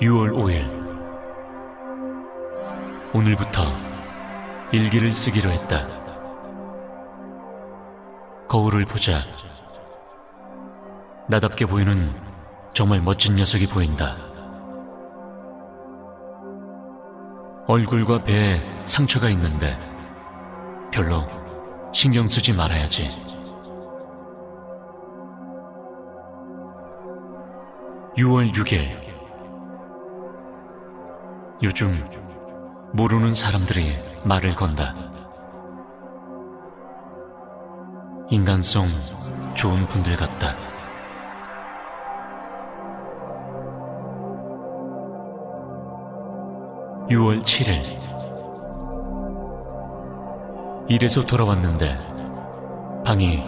6월 5일 오늘부터 일기를 쓰기로 했다. 거울을 보자. 나답게 보이는 정말 멋진 녀석이 보인다. 얼굴과 배에 상처가 있는데 별로 신경 쓰지 말아야지. (6월 6일) 요즘 모르는 사람들이 말을 건다. 인간성 좋은 분들 같다. (6월 7일) 일에서 돌아왔는데 방이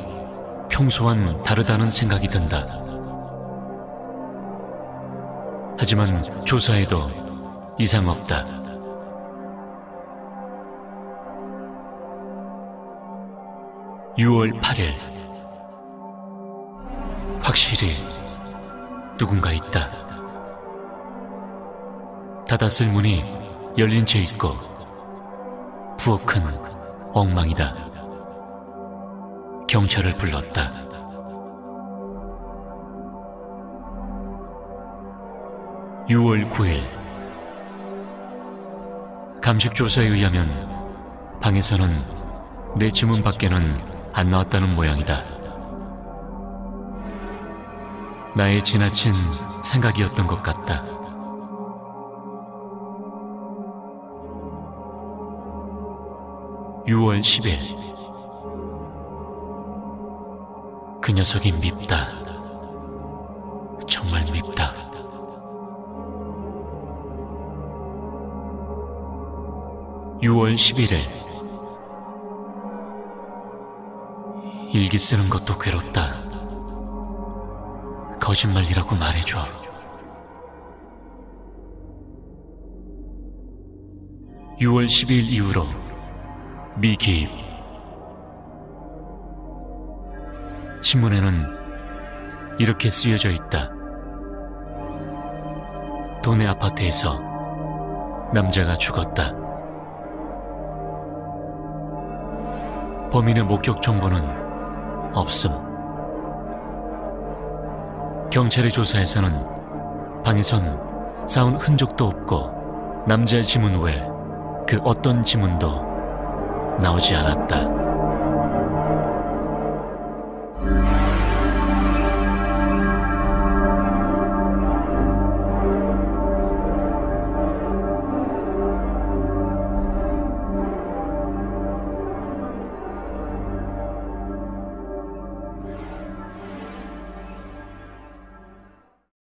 평소와는 다르다는 생각이 든다. 하지만 조사에도 이상 없다. (6월 8일) 확실히 누군가 있다. 닫았을 문이 열린 채 있고 부엌은 엉망이다. 경찰을 불렀다. (6월 9일) 감식 조사에 의하면 방에서는 내 지문 밖에는 안 나왔다는 모양이다. 나의 지나친 생각이었던 것 같다. (6월 10일) 그 녀석이 밉다. 정말 밉다. (6월 11일) 일기 쓰는 것도 괴롭다. 거짓말이라고 말해줘. (6월 10일) 이후로 미기입 신문에는 이렇게 쓰여져 있다. 도내 아파트에서 남자가 죽었다. 범인의 목격 정보는 없음. 경찰의 조사에서는 방에선 싸운 흔적도 없고 남자의 지문 외 그 어떤 지문도 나오지 않았다.